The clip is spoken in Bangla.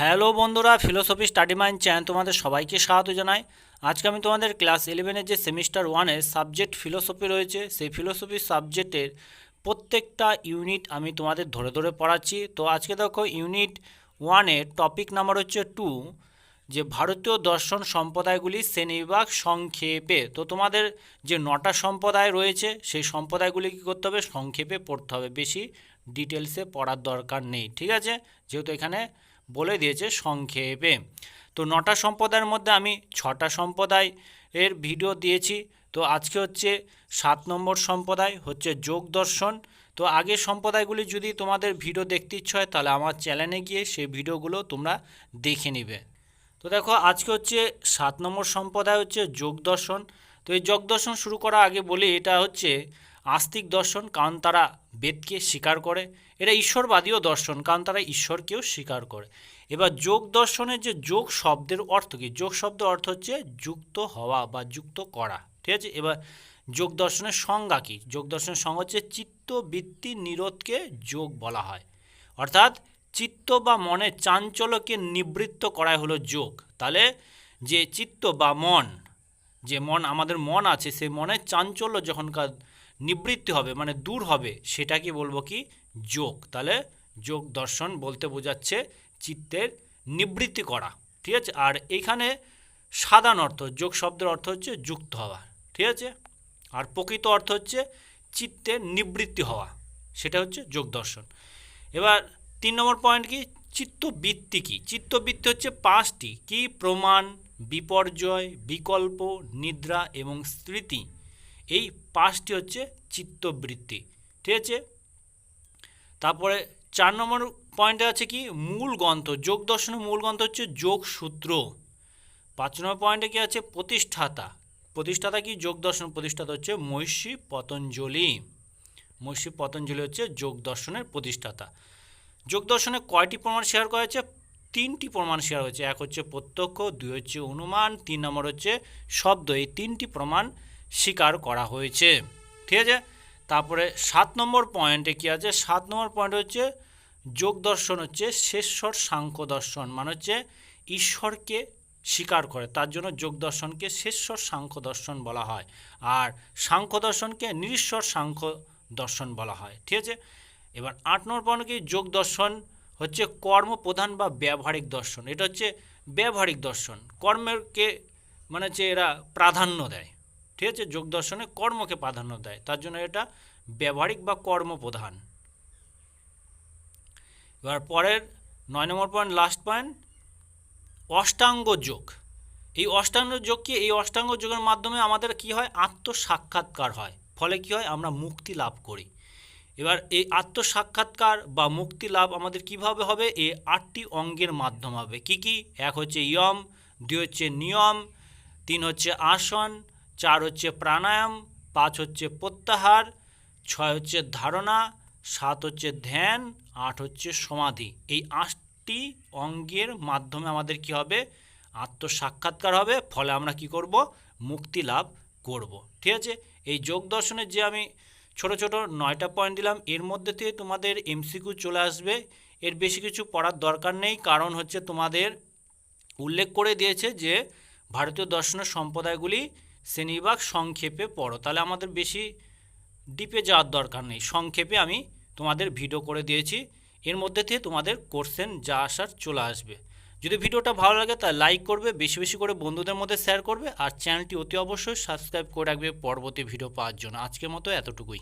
হ্যালো বন্ধুরা ফিলোসফি স্টাডি মাইন্ড চ্যানেল তোমাদের সবাইকে স্বাগত জানাই। আজকে আমি তোমাদের ক্লাস ইলেভেনের যে সেমিস্টার ওয়ানের সাবজেক্ট ফিলোসফি রয়েছে, সেই ফিলোসফি সাবজেক্টের প্রত্যেকটা ইউনিট আমি তোমাদের ধরে ধরে পড়াচ্ছি। তো আজকে দেখো ইউনিট ওয়ানের টপিক নাম্বার হচ্ছে টু যে ভারতীয় দর্শন সম্প্রদায়গুলি শ্রেণীবিভাগ সংক্ষেপে। তো তোমাদের যে নটা সম্প্রদায় রয়েছে, সেই সম্প্রদায়গুলি কী করতে হবে? সংক্ষেপে পড়তে হবে। বেশি ডিটেলসে পড়ার দরকার নেই, ঠিক আছে? যেহেতু এখানে বলে দিয়েছে সংক্ষেপে। তো নটা সম্প্রদায়ের মধ্যে আমি ছটা সম্প্রদায় এর ভিডিও দিয়েছি। তো আজকে হচ্ছে সাত নম্বর সম্প্রদায় হচ্ছে যোগ দর্শন। তো আগের সম্প্রদায়গুলি যদি তোমাদের ভিডিও দেখতে ইচ্ছে হয়, তাহলে আমার চ্যানেলে গিয়ে সেই ভিডিওগুলো তোমরা দেখে নিবে। তো দেখো, আজকে হচ্ছে সাত নম্বর সম্প্রদায় হচ্ছে যোগ দর্শন। তো এই যোগ দর্শন শুরু করার আগে বলি, এটা হচ্ছে আস্তিক দর্শন, কারণ তারা বেদকে স্বীকার করে। এটা ঈশ্বরবাদীয় দর্শন, কারণ তারা ঈশ্বরকেও স্বীকার করে। এবার যোগ দর্শনের যে যোগ শব্দের অর্থ কী? যোগ শব্দের অর্থ হচ্ছে যুক্ত হওয়া বা যুক্ত করা। ঠিক আছে? এবার যোগ দর্শনের সংজ্ঞা কী? যোগ দর্শনের সংজ্ঞা হচ্ছে চিত্তবৃত্তি নিরোধকে যোগ বলা হয়। অর্থাৎ চিত্ত বা মনের চাঞ্চল্যকে নিবৃত্ত করাই হলো যোগ। তাহলে যে চিত্ত বা মন, যে মন, আমাদের মন আছে, সেই মনের চাঞ্চল্য যখনকার নিবৃত্তি হবে মানে দূর হবে, সেটাকে বলব কি? যোগ। তাহলে যোগ দর্শন বলতে বোঝাচ্ছে চিত্তের নিবৃত্তি করা, ঠিক আছে? আর এইখানে সাধারণ অর্থ, যোগ শব্দের অর্থ হচ্ছে যুক্ত হওয়া, ঠিক আছে? আর প্রকৃত অর্থ হচ্ছে চিত্তের নিবৃত্তি হওয়া, সেটা হচ্ছে যোগ দর্শন। এবার তিন নম্বর পয়েন্ট কি? চিত্তবৃত্তি কি? চিত্তবৃত্তি হচ্ছে পাঁচটি, কি? প্রমাণ, বিপর্যয়, বিকল্প, নিদ্রা এবং স্মৃতি। এই পাঁচটি হচ্ছে চিত্তবৃত্তি, ঠিক আছে? তারপরে চার নম্বর পয়েন্টে আছে কি? মূল গ্রন্থ, যোগ দর্শনের মূল গ্রন্থ হচ্ছে যোগ সূত্র। পাঁচ নম্বর পয়েন্টে কি আছে? প্রতিষ্ঠাতা। প্রতিষ্ঠাতা কি? যোগ দর্শন প্রতিষ্ঠাতা হচ্ছে মহিষী পতঞ্জলি। মহিষী পতঞ্জলি হচ্ছে যোগ দর্শনের প্রতিষ্ঠাতা। যোগ দর্শনে কয়টি প্রমাণ শেয়ার করা হয়েছে? তিনটি প্রমাণ শেয়ার হয়েছে। এক হচ্ছে প্রত্যক্ষ, দুই হচ্ছে অনুমান, তিন নম্বর হচ্ছে শব্দ। এই তিনটি প্রমাণ স্বীকার করা হয়েছে। ঠিক আছে? তারপরে সাত নম্বর পয়েন্টে কী আছে? সাত নম্বর পয়েন্ট হচ্ছে যোগ দর্শন হচ্ছে শেষর সাংখ্য দর্শন মানে হচ্ছে ঈশ্বরকে স্বীকার করে। তার জন্য যোগ দর্শনকে শেষর সাংখ্য দর্শন বলা হয় আর সাংখ্য দর্শনকে নিরীশ্বর সাংখ্য দর্শন বলা হয়। ঠিক আছে? এবার আট নম্বর পয়েন্ট কি? যোগ দর্শন হচ্ছে কর্ম প্রধান বা ব্যবহারিক দর্শন। এটা হচ্ছে ব্যবহারিক দর্শন। কর্মেরকে মানে হচ্ছে এরা প্রাধান্য দেয়। ঠিক আছে যোগ দর্শনে কর্মকে প্রাধান্য দেয়। তার জন্য এটা ব্যবহারিক বা কর্মপ্রধান এবার পরের নয় number point last point Ashtanga yoga. এই অষ্টাঙ্গ যোগ কি? এই অষ্টাঙ্গ যোগের মাধ্যমে আমাদের কি হয়? আত্মসাক্ষাৎকার হয়। ফলে কি হয়? আমরা মুক্তি লাভ করি। এবার এই আত্মসাক্ষাৎকার বা মুক্তি লাভ আমাদের কীভাবে হবে? এই আটটি অঙ্গের মাধ্যমে হবে। কি কি? এক হচ্ছে ইয়ম, দুই হচ্ছে নিয়ম, তিন হচ্ছে আসন চার হচ্ছে প্রাণায়াম, পাঁচ হচ্ছে প্রত্যাহার, ছয় হচ্ছে ধারণা, সাত হচ্ছে ধ্যান, আট হচ্ছে সমাধি। এই আটটি অঙ্গের মাধ্যমে আমাদের কি হবে? আত্মসাক্ষাৎকার হবে। ফলে আমরা কি করব? মুক্তি লাভ করব। ঠিক আছে? এই যোগ দর্শনের যে আমি ছোট ছোট নয়টা পয়েন্ট দিলাম, এর মধ্যে থেকে তোমাদের এমসিকিউ চলে আসবে। এর বেশি কিছু পড়ার দরকার নেই। কারণ হচ্ছে তোমাদের উল্লেখ করে দিয়েছে যে ভারতীয় দর্শনের সম্প্রদায়গুলি শ্রেণীবিভাগ সংক্ষেপে পড়ো। তাহলে আমাদের বেশি ডিপে যাওয়ার দরকার নেই। সংক্ষেপে আমি তোমাদের ভিডিও করে দিয়েছি। এর মধ্যে থেকে তোমাদের কোশ্চেন যা আসার চলে আসবে। যদি ভিডিওটা ভালো লাগে তা লাইক করবে, বেশি বেশি করে বন্ধুদের মধ্যে শেয়ার করবে আর চ্যানেলটি অতি অবশ্যই সাবস্ক্রাইব করে রাখবে পরবর্তী ভিডিও পাওয়ার জন্য। আজকের মতো এতটুকুই।